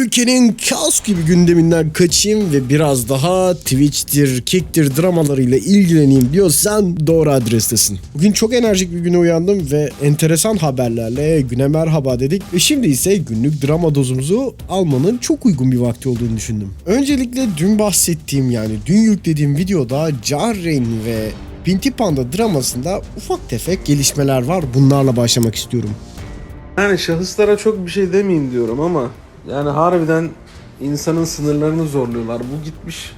ülkenin kaos gibi gündeminden kaçayım ve biraz daha Twitch'tir, Kick'tir dramalarıyla ilgileneyim diyorsan doğru adrestesin. Bugün çok enerjik bir güne uyandım ve enteresan haberlerle güne merhaba dedik ve şimdi ise günlük drama dozumuzu almanın çok uygun bir vakti olduğunu düşündüm. Öncelikle dün bahsettiğim yani dün yüklediğim videoda Jarrain ve Pinti Panda dramasında ufak tefek gelişmeler var. Bunlarla başlamak istiyorum. Yani şahıslara çok bir şey demeyeyim diyorum ama yani harbiden insanın sınırlarını zorluyorlar. Bu gitmiş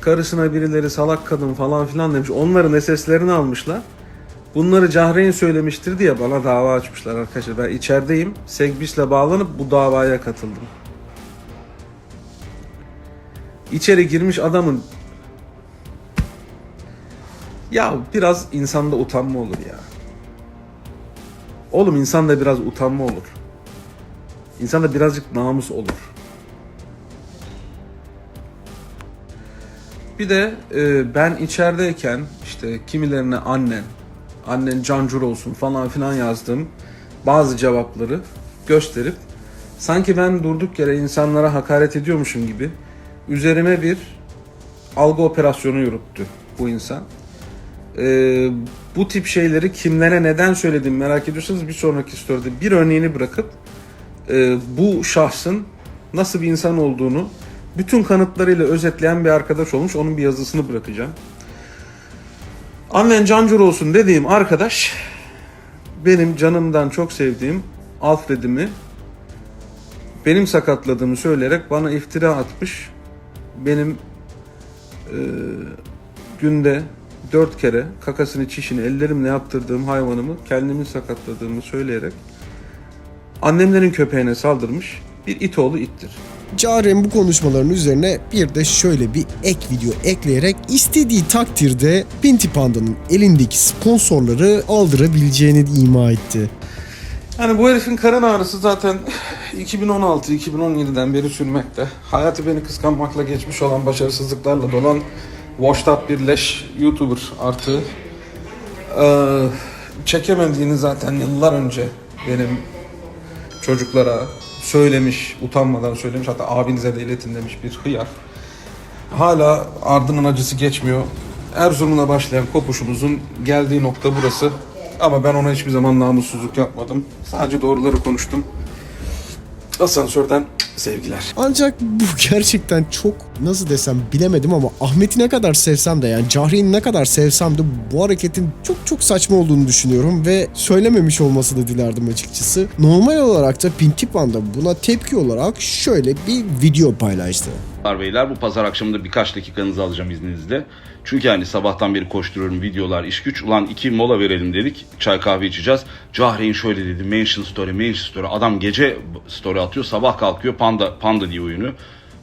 karısına birileri salak kadın falan filan demiş. Onların SS'lerini almışlar. Bunları Cahreyn söylemiştir diye bana dava açmışlar arkadaşlar. Ben içerideyim. Segbis'le bağlanıp bu davaya katıldım. İçeri girmiş adamın ya biraz insanda utanma olur ya. Oğlum insanda biraz utanma olur. İnsanda birazcık namus olur. Bir de e, ben içerideyken işte kimilerine annen, annen cancur olsun falan filan yazdım. Bazı cevapları gösterip sanki ben durduk yere insanlara hakaret ediyormuşum gibi üzerime bir algı operasyonu yürüttü bu insan. Ee, bu tip şeyleri kimlere neden söyledim merak ediyorsanız bir sonraki story'de bir örneğini bırakıp e, bu şahsın nasıl bir insan olduğunu bütün kanıtlarıyla özetleyen bir arkadaş olmuş. Onun bir yazısını bırakacağım. Annen cancur olsun dediğim arkadaş benim canımdan çok sevdiğim Alfred'imi benim sakatladığımı söyleyerek bana iftira atmış. Benim e, günde dört kere kakasını çişini ellerimle yaptırdığım hayvanımı kendimin sakatladığımı söyleyerek annemlerin köpeğine saldırmış bir it oğlu ittir. Caren bu konuşmaların üzerine bir de şöyle bir ek video ekleyerek istediği takdirde Pinti Panda'nın elindeki sponsorları aldırabileceğini ima etti. Yani bu herifin karın ağrısı zaten 2016-2017'den beri sürmekte. Hayatı beni kıskanmakla geçmiş olan başarısızlıklarla dolan washed up bir leş YouTuber artı ee, çekemediğini zaten yıllar önce benim çocuklara söylemiş, utanmadan söylemiş. Hatta abinize de iletin demiş bir hıyar. Hala ardının acısı geçmiyor. Erzurum'la başlayan kopuşumuzun geldiği nokta burası. Ama ben ona hiçbir zaman namussuzluk yapmadım. Sadece doğruları konuştum. Asansörden sevgiler. Ancak bu gerçekten çok nasıl desem bilemedim ama Ahmet'i ne kadar sevsem de yani Cahreyn'i ne kadar sevsem de bu hareketin çok çok saçma olduğunu düşünüyorum ve söylememiş olması da dilerdim açıkçası. Normal olarak da Pinti Panda buna tepki olarak şöyle bir video paylaştı. Beyler bu pazar akşamında birkaç dakikanızı alacağım izninizle. Çünkü hani sabahtan beri koşturuyorum videolar iş güç. Ulan iki mola verelim dedik. Çay kahve içeceğiz. Cahreyn şöyle dedi. Mention story, mention story. Adam gece story atıyor. Sabah kalkıyor panda panda diye oyunu.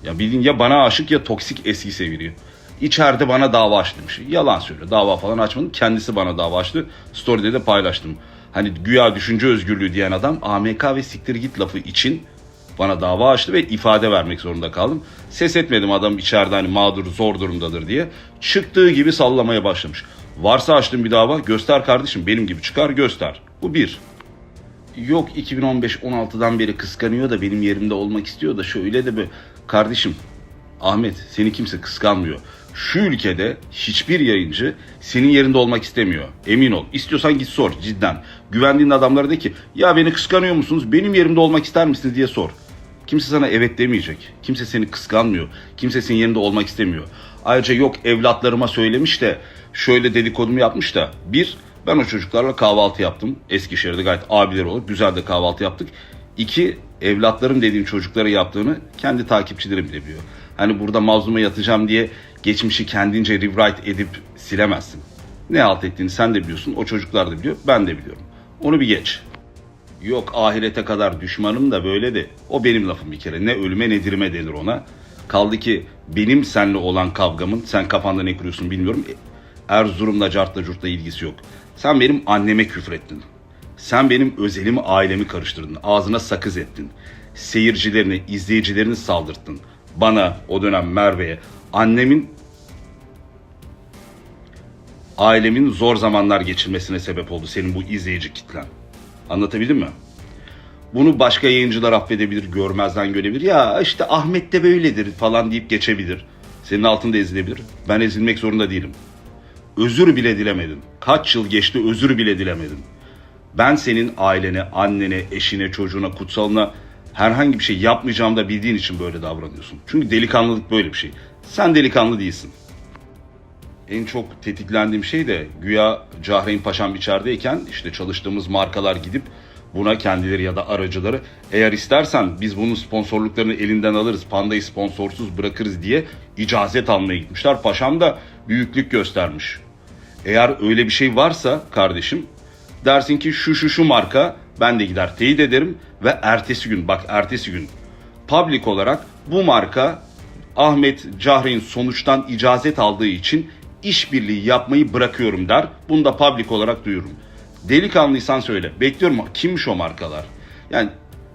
Ya bildiğin ya bana aşık ya toksik eski seviliyor. İçeride bana dava açtı demiş. Yalan söylüyor. Dava falan açmadım. Kendisi bana dava açtı. Story'de de paylaştım. Hani güya düşünce özgürlüğü diyen adam AMK ve siktir git lafı için bana dava açtı ve ifade vermek zorunda kaldım. Ses etmedim adam içeride hani mağdur zor durumdadır diye. Çıktığı gibi sallamaya başlamış. Varsa açtığım bir dava göster kardeşim benim gibi çıkar göster. Bu bir. Yok 2015-16'dan beri kıskanıyor da benim yerimde olmak istiyor da şöyle de bir kardeşim Ahmet seni kimse kıskanmıyor. Şu ülkede hiçbir yayıncı senin yerinde olmak istemiyor. Emin ol. İstiyorsan git sor cidden. Güvendiğin adamlara de ki ya beni kıskanıyor musunuz? Benim yerimde olmak ister misiniz diye sor. Kimse sana evet demeyecek. Kimse seni kıskanmıyor. Kimse senin yerinde olmak istemiyor. Ayrıca yok evlatlarıma söylemiş de şöyle dedikodumu yapmış da. Bir, ben o çocuklarla kahvaltı yaptım. Eskişehir'de gayet abiler olup güzel de kahvaltı yaptık. İki, evlatlarım dediğim çocuklara yaptığını kendi takipçilerim de biliyor. Hani burada mazluma yatacağım diye geçmişi kendince rewrite edip silemezsin. Ne halt ettiğini sen de biliyorsun, o çocuklar da biliyor, ben de biliyorum. Onu bir geç. Yok ahirete kadar düşmanım da böyle de. O benim lafım bir kere. Ne ölüme ne dirime denir ona. Kaldı ki benim seninle olan kavgamın sen kafanda ne kuruyorsun bilmiyorum. Erzurum'la cartla curtla ilgisi yok. Sen benim anneme küfrettin. Sen benim özelimi ailemi karıştırdın. Ağzına sakız ettin. Seyircilerini, izleyicilerini saldırttın. Bana o dönem Merve'ye annemin ailemin zor zamanlar geçirmesine sebep oldu senin bu izleyici kitlen. Anlatabildim mi? Bunu başka yayıncılar affedebilir, görmezden görebilir. Ya işte Ahmet de böyledir falan deyip geçebilir. Senin altında ezilebilir. Ben ezilmek zorunda değilim. Özür bile dilemedin. Kaç yıl geçti özür bile dilemedin. Ben senin ailene, annene, eşine, çocuğuna, kutsalına herhangi bir şey yapmayacağımı da bildiğin için böyle davranıyorsun. Çünkü delikanlılık böyle bir şey. Sen delikanlı değilsin. En çok tetiklendiğim şey de güya Cahreyn Paşam içerideyken işte çalıştığımız markalar gidip buna kendileri ya da aracıları eğer istersen biz bunun sponsorluklarını elinden alırız, pandayı sponsorsuz bırakırız diye icazet almaya gitmişler. Paşam da büyüklük göstermiş. Eğer öyle bir şey varsa kardeşim dersin ki şu şu şu marka ben de gider teyit ederim ve ertesi gün bak ertesi gün public olarak bu marka Ahmet Cahreyn sonuçtan icazet aldığı için işbirliği yapmayı bırakıyorum der. Bunu da public olarak duyururum. Delikanlıysan söyle. Bekliyorum kimmiş o markalar? Yani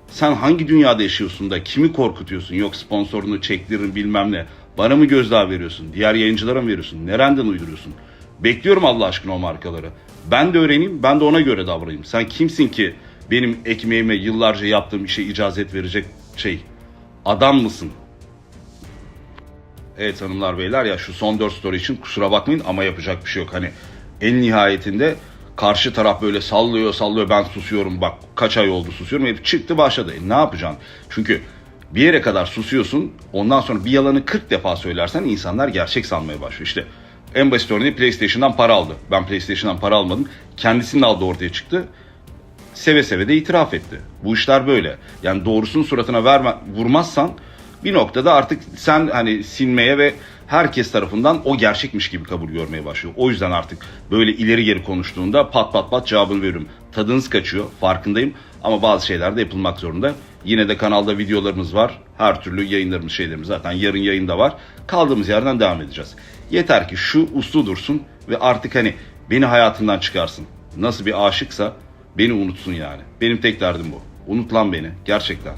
sen hangi dünyada yaşıyorsun da kimi korkutuyorsun? Yok sponsorunu çektiririm bilmem ne. Bana mı gözdağı veriyorsun? Diğer yayıncılara mı veriyorsun? Nereden uyduruyorsun? Bekliyorum Allah aşkına o markaları. Ben de öğreneyim, ben de ona göre davranayım. Sen kimsin ki benim ekmeğime yıllarca yaptığım işe icazet verecek şey? Adam mısın? Evet hanımlar beyler ya şu son 4 story için kusura bakmayın ama yapacak bir şey yok. Hani en nihayetinde karşı taraf böyle sallıyor sallıyor ben susuyorum bak kaç ay oldu susuyorum hep çıktı başladı. E, ne yapacaksın? Çünkü bir yere kadar susuyorsun ondan sonra bir yalanı 40 defa söylersen insanlar gerçek sanmaya başlıyor. İşte en basit örneği PlayStation'dan para aldı. Ben PlayStation'dan para almadım. Kendisinin aldığı ortaya çıktı seve seve de itiraf etti. Bu işler böyle. Yani doğrusunu suratına verme, vurmazsan bir noktada artık sen hani sinmeye ve herkes tarafından o gerçekmiş gibi kabul görmeye başlıyor. O yüzden artık böyle ileri geri konuştuğunda pat pat pat cevabını veriyorum. Tadınız kaçıyor farkındayım ama bazı şeyler de yapılmak zorunda. Yine de kanalda videolarımız var. Her türlü yayınlarımız şeylerimiz zaten yarın yayında var. Kaldığımız yerden devam edeceğiz. Yeter ki şu uslu dursun ve artık hani beni hayatından çıkarsın. Nasıl bir aşıksa Beni unutsun yani. Benim tek derdim bu. Unut lan beni. Gerçekten.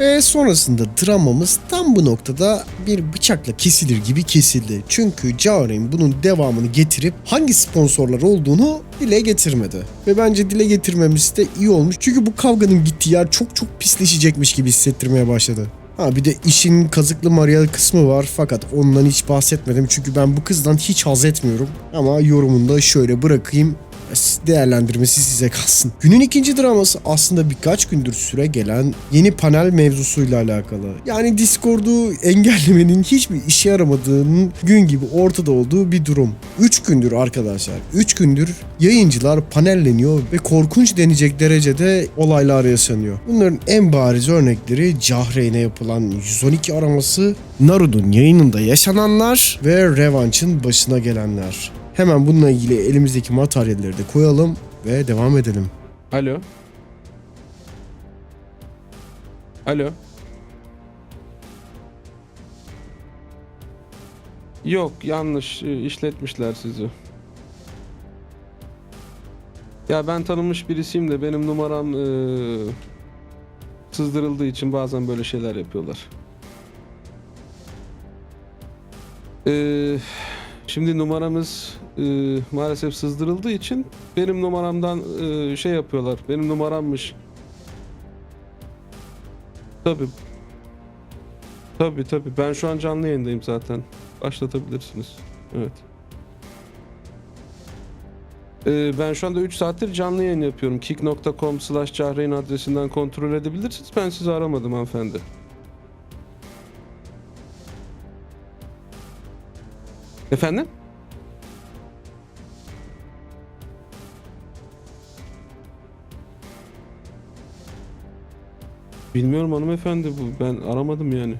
Ve sonrasında dramamız tam bu noktada bir bıçakla kesilir gibi kesildi. Çünkü Jaren bunun devamını getirip hangi sponsorlar olduğunu dile getirmedi. Ve bence dile getirmemiz de iyi olmuş. Çünkü bu kavganın gittiği yer çok çok pisleşecekmiş gibi hissettirmeye başladı. Ha bir de işin kazıklı Mariel kısmı var fakat ondan hiç bahsetmedim çünkü ben bu kızdan hiç haz etmiyorum. Ama yorumunu da şöyle bırakayım değerlendirmesi size kalsın. Günün ikinci draması aslında birkaç gündür süre gelen yeni panel mevzusuyla alakalı. Yani Discord'u engellemenin hiçbir işe yaramadığının gün gibi ortada olduğu bir durum. 3 gündür arkadaşlar, 3 gündür yayıncılar panelleniyor ve korkunç denecek derecede olaylar yaşanıyor. Bunların en bariz örnekleri Cahreyn'e yapılan 112 araması, Naruto'nun yayınında yaşananlar ve Revanch'ın başına gelenler. Hemen bununla ilgili elimizdeki materyalleri de koyalım ve devam edelim. Alo. Alo. Yok yanlış e, işletmişler sizi. Ya ben tanınmış birisiyim de benim numaram e, sızdırıldığı için bazen böyle şeyler yapıyorlar. Eee Şimdi numaramız e, maalesef sızdırıldığı için benim numaramdan e, şey yapıyorlar. Benim numarammış. Tabi. Tabi tabi. Ben şu an canlı yayındayım zaten. Başlatabilirsiniz. Evet. E, ben şu anda 3 saattir canlı yayın yapıyorum. kick.com slash adresinden kontrol edebilirsiniz. Ben sizi aramadım hanımefendi. Efendim? Bilmiyorum hanımefendi bu. Ben aramadım yani.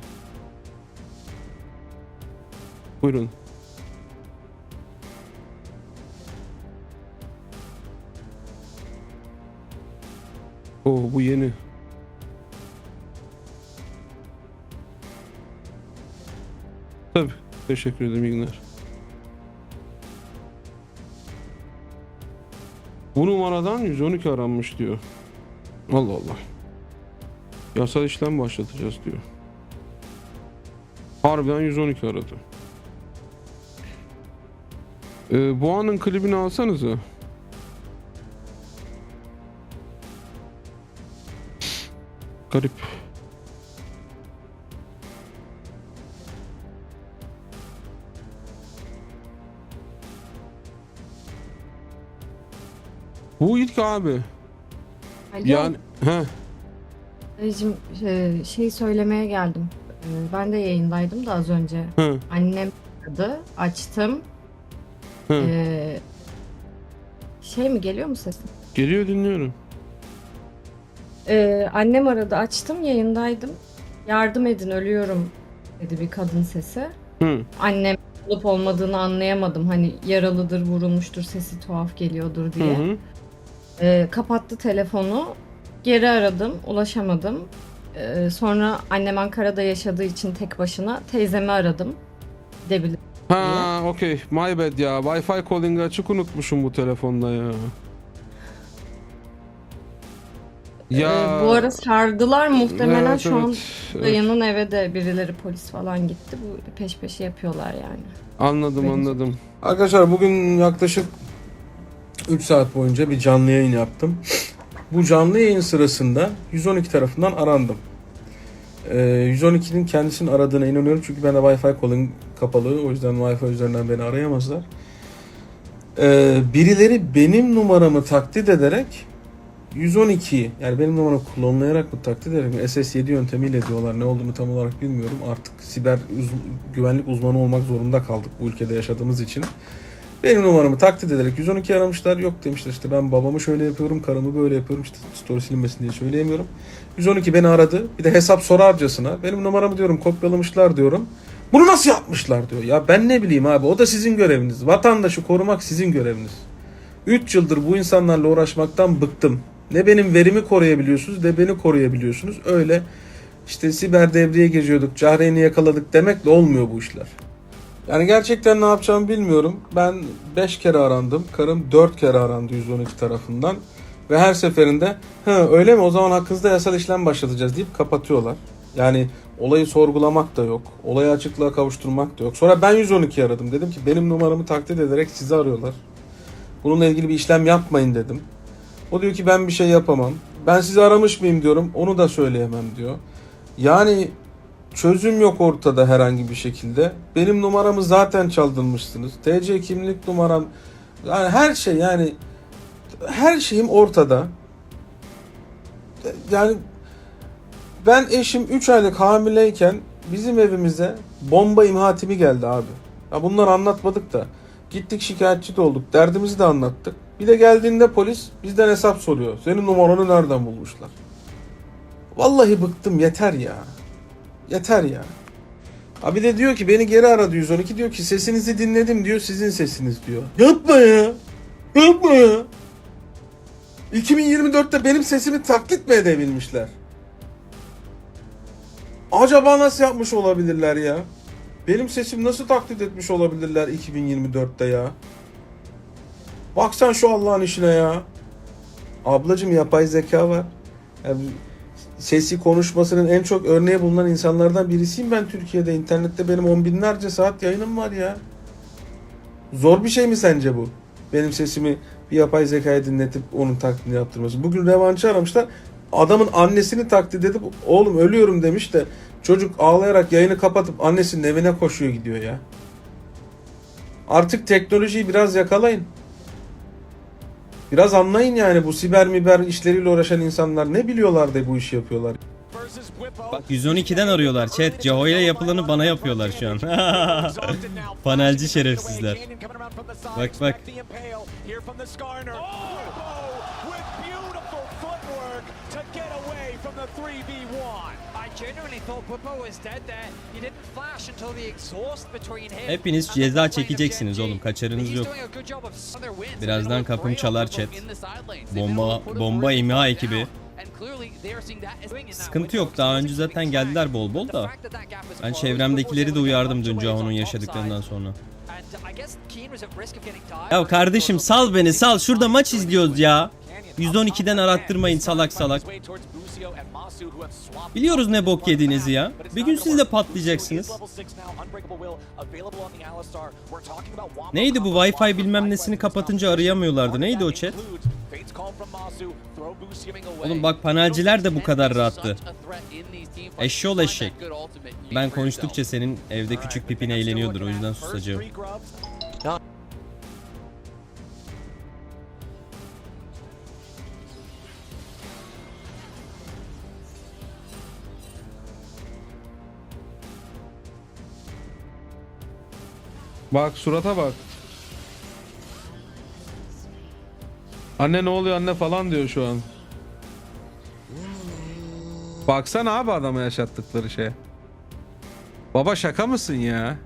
Buyurun. Oo bu yeni. Tabii. Teşekkür ederim. İyi günler. Bu numaradan 112 aranmış diyor. Allah Allah. Yasal işlem başlatacağız diyor. Harbiden 112 aradı. Ee, bu anın klibini alsanıza. Garip. Bu ilk abi. Alo, Yani he. dayıcım, e, şey söylemeye geldim. E, Ben de yayındaydım da az önce. Hı. Annem aradı, açtım. Hı. E, şey mi geliyor mu sesim? Geliyor dinliyorum. E, annem aradı, açtım, yayındaydım. Yardım edin, ölüyorum dedi bir kadın sesi. Hı. Annem olup olmadığını anlayamadım. Hani yaralıdır, vurulmuştur, sesi tuhaf geliyordur Hı diye. hı. E, kapattı telefonu. Geri aradım, ulaşamadım. E, sonra annem Ankara'da yaşadığı için tek başına teyzemi aradım. Gidebilir. Ha, okey. My bad ya. Wi-Fi calling'i açık unutmuşum bu telefonda ya. Ya E, bu ara sardılar muhtemelen Evet, şu an evet. dayının eve de birileri polis falan gitti. Bu peş peşe yapıyorlar yani. Anladım Benim- anladım. Arkadaşlar bugün yaklaşık 3 saat boyunca bir canlı yayın yaptım. Bu canlı yayın sırasında 112 tarafından arandım. Ee, 112'nin kendisini aradığına inanıyorum çünkü bende Wi-Fi calling kapalı. O yüzden Wi-Fi üzerinden beni arayamazlar. Ee, birileri benim numaramı taklit ederek 112'yi yani benim numaramı klonlayarak mı taklit ederek mi SS7 yöntemiyle diyorlar. Ne olduğunu tam olarak bilmiyorum. Artık siber uz- güvenlik uzmanı olmak zorunda kaldık bu ülkede yaşadığımız için. Benim numaramı taklit ederek 112 aramışlar. Yok demişler işte ben babamı şöyle yapıyorum, karımı böyle yapıyorum. işte story silinmesin diye söyleyemiyorum. 112 beni aradı. Bir de hesap sorarcasına. Benim numaramı diyorum kopyalamışlar diyorum. Bunu nasıl yapmışlar diyor. Ya ben ne bileyim abi o da sizin göreviniz. Vatandaşı korumak sizin göreviniz. 3 yıldır bu insanlarla uğraşmaktan bıktım. Ne benim verimi koruyabiliyorsunuz ne beni koruyabiliyorsunuz. Öyle işte siber devreye geziyorduk, Cahreyn'i yakaladık demekle olmuyor bu işler. Yani gerçekten ne yapacağımı bilmiyorum. Ben 5 kere arandım. Karım 4 kere arandı 112 tarafından. Ve her seferinde ha öyle mi o zaman hakkınızda yasal işlem başlatacağız deyip kapatıyorlar. Yani olayı sorgulamak da yok. Olayı açıklığa kavuşturmak da yok. Sonra ben 112 aradım. Dedim ki benim numaramı taklit ederek sizi arıyorlar. Bununla ilgili bir işlem yapmayın dedim. O diyor ki ben bir şey yapamam. Ben sizi aramış mıyım diyorum. Onu da söyleyemem diyor. Yani çözüm yok ortada herhangi bir şekilde. Benim numaramı zaten çaldırmışsınız. TC kimlik numaram yani her şey yani her şeyim ortada. Yani ben eşim 3 aylık hamileyken bizim evimize bomba imha timi geldi abi. Ya bunları anlatmadık da. Gittik şikayetçi de olduk. Derdimizi de anlattık. Bir de geldiğinde polis bizden hesap soruyor. Senin numaranı nereden bulmuşlar? Vallahi bıktım yeter ya. Yeter ya. Abi de diyor ki beni geri aradı 112 diyor ki sesinizi dinledim diyor sizin sesiniz diyor. Yapma ya. Yapma ya. 2024'te benim sesimi taklit mi edebilmişler? Acaba nasıl yapmış olabilirler ya? Benim sesim nasıl taklit etmiş olabilirler 2024'te ya? Baksan şu Allah'ın işine ya. Ablacım yapay zeka var. Yani sesi konuşmasının en çok örneği bulunan insanlardan birisiyim ben Türkiye'de. İnternette benim on binlerce saat yayınım var ya. Zor bir şey mi sence bu? Benim sesimi bir yapay zekaya dinletip onun taklidini yaptırması. Bugün revanşı aramışlar. Adamın annesini taklit edip oğlum ölüyorum demiş de çocuk ağlayarak yayını kapatıp annesinin evine koşuyor gidiyor ya. Artık teknolojiyi biraz yakalayın. Biraz anlayın yani bu siber miber işleriyle uğraşan insanlar ne biliyorlar da bu işi yapıyorlar. Bak 112'den arıyorlar chat. Ceho ile yapılanı bana yapıyorlar şu an. Panelci şerefsizler. Bak bak. Hepiniz ceza çekeceksiniz oğlum kaçarınız yok. Birazdan kapım çalar chat. Bomba bomba imha ekibi. Sıkıntı yok daha önce zaten geldiler bol bol da. Ben çevremdekileri de uyardım dün Caho'nun yaşadıklarından sonra. Ya kardeşim sal beni sal şurada maç izliyoruz ya. 112'den arattırmayın salak salak. Biliyoruz ne bok yediğinizi ya. Bir gün siz de patlayacaksınız. Neydi bu Wi-Fi bilmem nesini kapatınca arayamıyorlardı. Neydi o chat? Oğlum bak panelciler de bu kadar rahattı. Eşşoğlu eşek. Ben konuştukça senin evde küçük pipin eğleniyordur o yüzden susacağım. Bak surata bak. Anne ne oluyor anne falan diyor şu an. Baksana abi adama yaşattıkları şeye. Baba şaka mısın ya?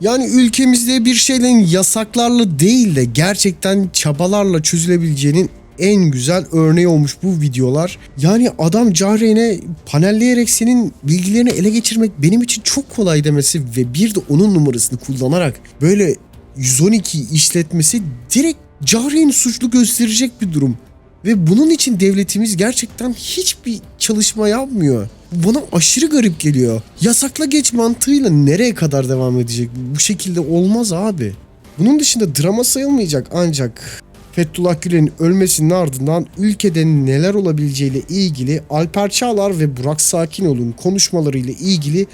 Yani ülkemizde bir şeylerin yasaklarla değil de gerçekten çabalarla çözülebileceğinin en güzel örneği olmuş bu videolar. Yani adam Cahreyn'e panelleyerek senin bilgilerini ele geçirmek benim için çok kolay demesi ve bir de onun numarasını kullanarak böyle 112 işletmesi direkt Cahreyn'i suçlu gösterecek bir durum. Ve bunun için devletimiz gerçekten hiçbir çalışma yapmıyor. Bana aşırı garip geliyor. Yasakla geç mantığıyla nereye kadar devam edecek? Bu şekilde olmaz abi. Bunun dışında drama sayılmayacak ancak Fethullah Gülen'in ölmesinin ardından ülkede neler olabileceğiyle ilgili Alper Çağlar ve Burak Sakinoğlu'nun konuşmalarıyla ilgili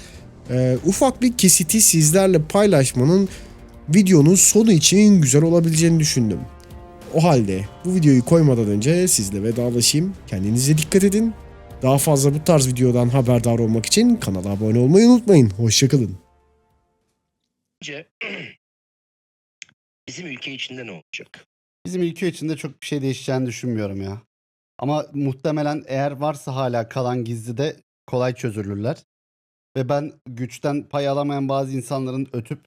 e, ufak bir kesiti sizlerle paylaşmanın videonun sonu için güzel olabileceğini düşündüm. O halde bu videoyu koymadan önce sizle vedalaşayım. Kendinize dikkat edin. Daha fazla bu tarz videodan haberdar olmak için kanala abone olmayı unutmayın. Hoşçakalın. Bizim ülke içinde ne olacak? Bizim ülke içinde çok bir şey değişeceğini düşünmüyorum ya. Ama muhtemelen eğer varsa hala kalan gizli de kolay çözülürler. Ve ben güçten pay alamayan bazı insanların ötüp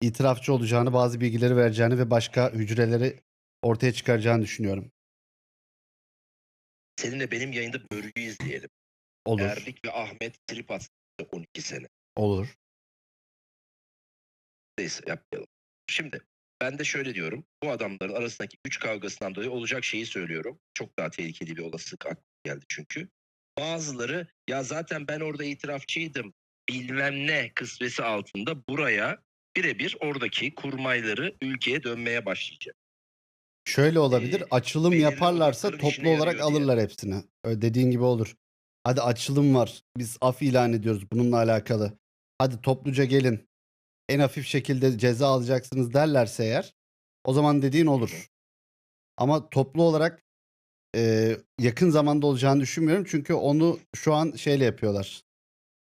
itirafçı olacağını, bazı bilgileri vereceğini ve başka hücreleri ortaya çıkaracağını düşünüyorum. Seninle benim yayında Börü'yü izleyelim. Olur. Erdik ve Ahmet trip attı 12 sene. Olur. Neyse yapmayalım. Şimdi ben de şöyle diyorum. Bu adamların arasındaki güç kavgasından dolayı olacak şeyi söylüyorum. Çok daha tehlikeli bir olasılık aklıma geldi çünkü. Bazıları ya zaten ben orada itirafçıydım bilmem ne kısvesi altında buraya birebir oradaki kurmayları ülkeye dönmeye başlayacak. Şöyle olabilir. Ee, Açılım yaparlarsa toplu olarak yarıyor diye. alırlar hepsini. Öyle dediğin gibi olur. Hadi açılım var. Biz af ilan ediyoruz bununla alakalı. Hadi topluca gelin. En hafif şekilde ceza alacaksınız derlerse eğer o zaman dediğin olur. Ama toplu olarak e, yakın zamanda olacağını düşünmüyorum. Çünkü onu şu an şeyle yapıyorlar.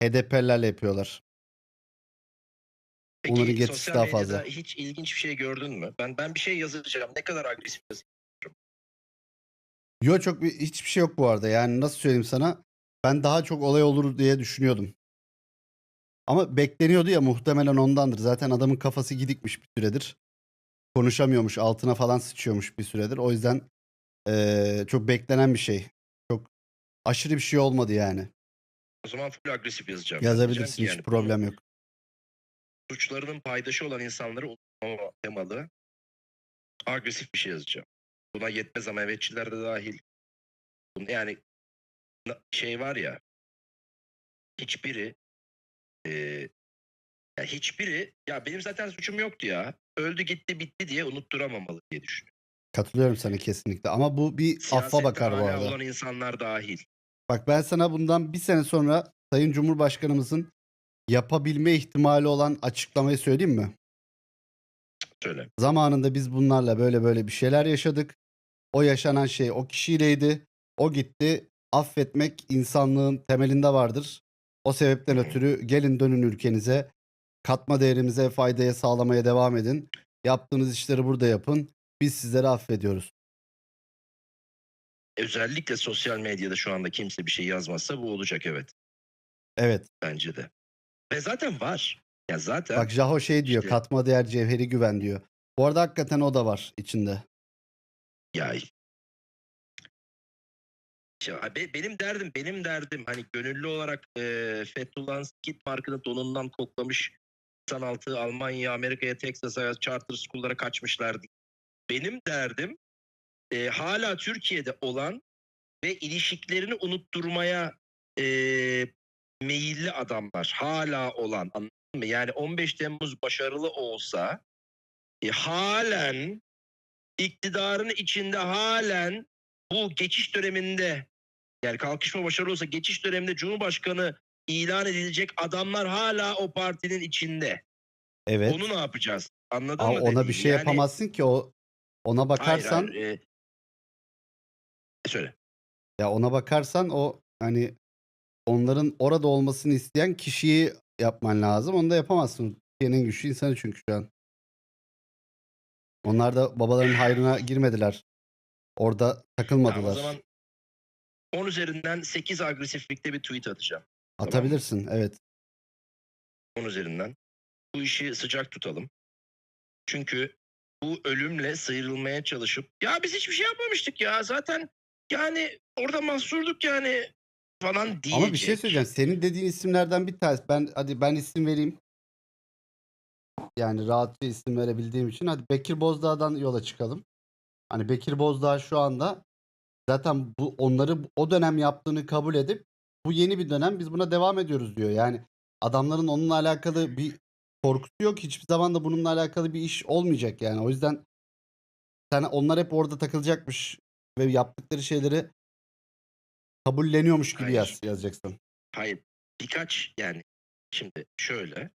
HDP'lerle yapıyorlar. Peki Onların getirisi daha fazla. hiç ilginç bir şey gördün mü? Ben ben bir şey yazacağım. Ne kadar agresif yazayım? Yok çok bir, hiçbir şey yok bu arada. Yani nasıl söyleyeyim sana? Ben daha çok olay olur diye düşünüyordum. Ama bekleniyordu ya muhtemelen ondandır. Zaten adamın kafası gidikmiş bir süredir. Konuşamıyormuş, altına falan sıçıyormuş bir süredir. O yüzden eee, çok beklenen bir şey. Çok aşırı bir şey olmadı yani. O zaman full agresif yazacağım. Yazabilirsin hiç yani problem yok. Suçlarının paydaşı olan insanları unutmama temalı agresif bir şey yazacağım. Buna yetmez ama evetçiler de dahil. Yani şey var ya hiçbiri eee, ya hiçbiri ya benim zaten suçum yoktu ya. Öldü gitti bitti diye unutturamamalı diye düşünüyorum. Katılıyorum sana kesinlikle. Ama bu bir affa Siyasette bakar bu arada. olan insanlar dahil. Bak ben sana bundan bir sene sonra Sayın Cumhurbaşkanımızın yapabilme ihtimali olan açıklamayı söyleyeyim mi? Söyle. Zamanında biz bunlarla böyle böyle bir şeyler yaşadık. O yaşanan şey o kişiyleydi. O gitti. Affetmek insanlığın temelinde vardır. O sebepten ötürü gelin dönün ülkenize. Katma değerimize, faydaya sağlamaya devam edin. Yaptığınız işleri burada yapın. Biz sizleri affediyoruz. Özellikle sosyal medyada şu anda kimse bir şey yazmazsa bu olacak evet. Evet. Bence de. Ve zaten var. Ya zaten Bak Jaho şey diyor. İşte- Katma değer cevheri güven diyor. Bu arada hakikaten o da var içinde. Ya Ya be- benim derdim benim derdim hani gönüllü olarak e, Fethullah'ın skit markını donundan koklamış 96 Almanya, Amerika'ya, Texas'a, charter school'lara kaçmışlardı. Benim derdim e, hala Türkiye'de olan ve ilişkilerini unutturmaya e, meyilli adamlar hala olan anladın mı? Yani 15 Temmuz başarılı olsa e, halen iktidarın içinde halen bu geçiş döneminde yani kalkışma başarılı olsa geçiş döneminde Cumhurbaşkanı ilan edilecek adamlar hala o partinin içinde. Evet. Onu ne yapacağız? Anladın Ama mı? ona bir dediğim? şey Yani- yapamazsın ki o ona Hayır, bakarsan hayır, e, söyle. ya ona bakarsan o hani onların orada olmasını isteyen kişiyi yapman lazım. Onu da yapamazsın. Türkiye'nin en güçlü insanı çünkü şu an. Onlar da babaların hayrına girmediler. Orada Tamam, takılmadılar. o zaman 10 üzerinden 8 agresiflikte bir tweet atacağım. Atabilirsin. Evet. 10 üzerinden. Bu işi sıcak tutalım. Çünkü bu ölümle sıyrılmaya çalışıp ya biz hiçbir şey yapmamıştık ya zaten yani orada mahsurduk yani falan diyecek. Ama bir şey söyleyeceğim. Senin dediğin isimlerden bir tanesi. Ben hadi ben isim vereyim. Yani rahatça isim verebildiğim için. Hadi Bekir Bozdağ'dan yola çıkalım. Hani Bekir Bozdağ şu anda zaten bu onları o dönem yaptığını kabul edip bu yeni bir dönem biz buna devam ediyoruz diyor. Yani adamların onunla alakalı bir korkusu yok. Hiçbir zaman da bununla alakalı bir iş olmayacak yani. O yüzden sen onlar hep orada takılacakmış ve yaptıkları şeyleri kabulleniyormuş gibi Hayır. yaz, yazacaksın. Hayır birkaç yani şimdi şöyle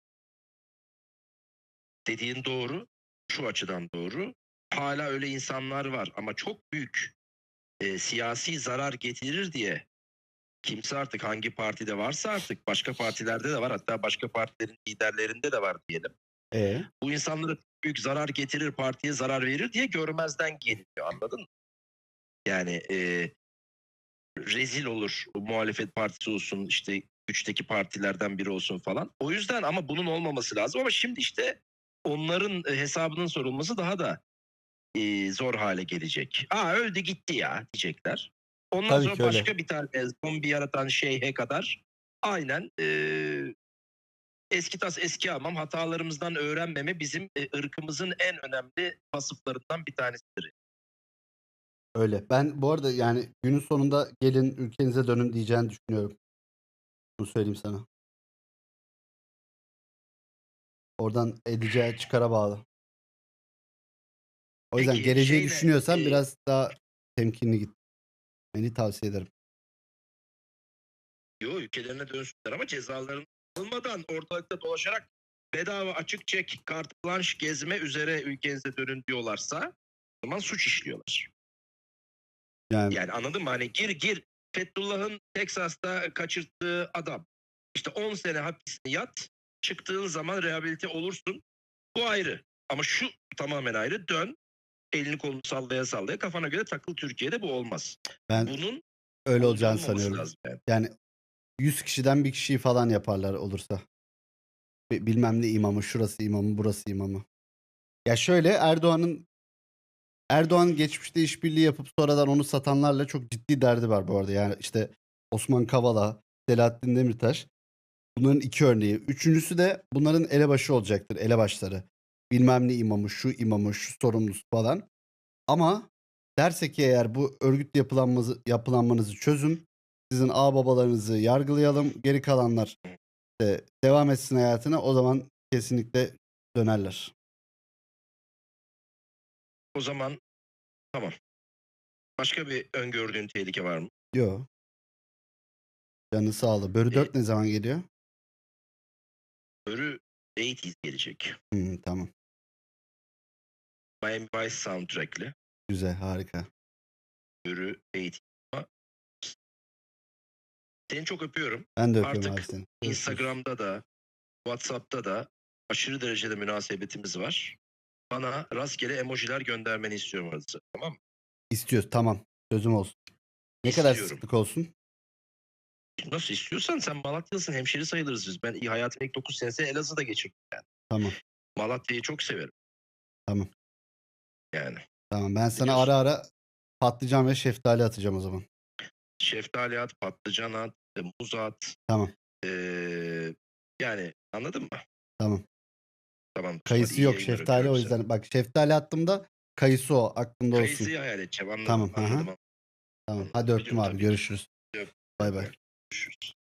dediğin doğru şu açıdan doğru hala öyle insanlar var ama çok büyük e, siyasi zarar getirir diye kimse artık hangi partide varsa artık başka partilerde de var hatta başka partilerin liderlerinde de var diyelim. E Bu insanlara büyük zarar getirir partiye zarar verir diye görmezden geliniyor anladın mı? Yani e, rezil olur muhalefet partisi olsun işte güçteki partilerden biri olsun falan. O yüzden ama bunun olmaması lazım ama şimdi işte onların e, hesabının sorulması daha da e, zor hale gelecek. Aa öldü gitti ya diyecekler. Ondan Tabii sonra ki öyle. başka bir tane zombi yaratan şeyhe kadar aynen e, eski tas eski almam hatalarımızdan öğrenmeme bizim e, ırkımızın en önemli vasıflarından bir tanesidir. öyle. Ben bu arada yani günün sonunda gelin ülkenize dönün diyeceğini düşünüyorum. Bunu söyleyeyim sana. Oradan edeceği çıkara bağlı. O yüzden Peki, geleceği şeyle, düşünüyorsan e, biraz daha temkinli git. Beni tavsiye ederim. Yo ülkelerine dönsünler ama cezalarını almadan ortalıkta dolaşarak bedava açık çek, kart blanş gezme üzere ülkenize dönün diyorlarsa o zaman suç işliyorlar. Yani Yani anladın mı? Hani gir gir Fethullah'ın Teksas'ta kaçırttığı adam. İşte 10 sene hapisine yat. Çıktığın zaman rehabilite olursun. Bu ayrı. Ama şu tamamen ayrı. Dön. Elini kolunu sallaya sallaya kafana göre takıl Türkiye'de bu olmaz. ben Bunun öyle olacağını sanıyorum. yani. Yani 100 kişiden bir kişiyi falan yaparlar olursa. Bi- Bilmem ne imamı, şurası imamı, burası imamı. Ya şöyle Erdoğan'ın Erdoğan geçmişte işbirliği yapıp sonradan onu satanlarla çok ciddi derdi var bu arada. Yani işte Osman Kavala, Selahattin Demirtaş. Bunların iki örneği. Üçüncüsü de bunların elebaşı olacaktır. Elebaşları. Bilmem ne imamı, şu imamı, şu sorumlusu falan. Ama derse ki eğer bu örgütlü yapılanmanızı, yapılanmanızı çözün. Sizin ağ babalarınızı yargılayalım. Geri kalanlar de devam etsin hayatına. O zaman kesinlikle dönerler. O zaman tamam. Başka bir öngördüğün tehlike var mı? Yo. Canı sağlığı. Börü 4 ne zaman geliyor? Örü 80's gelecek. Hmm, tamam. Miami Vice soundtrack'li. Güzel, harika. Örü 80's. Ama Seni çok öpüyorum. Ben de öpüyorum Artık abi seni. Instagram'da da WhatsApp'ta da aşırı derecede münasebetimiz var. Bana rastgele emojiler göndermeni istiyorum arası. Tamam mı? İstiyoruz. Tamam. Sözüm olsun. Ne kadar İstiyorum. sıklık olsun? Nasıl istiyorsan sen Malatyalısın. Hemşeri sayılırız biz. Ben hayatımın ilk 9 senesi Elazığ'da geçirdim yani. Tamam. Malatya'yı çok severim. Tamam. Yani. Tamam. Ben sana Biliyorsun. ara ara patlıcan ve şeftali atacağım o zaman. Şeftali at, patlıcan at, e, muz at. Tamam. Ee, yani anladın mı? Tamam. Tamam. Kayısı iyi yok yayınlar, şeftali o öpüyorum yüzden. Bak şeftali attığımda kayısı o. Aklında seni. olsun. Kayısıyı hayal edeceğim anladım. Tamam, hı. anladım. Tamam. Hadi öptüm Biliyorum abi. tabii ki. Görüşürüz. Bay bay. Görüşürüz.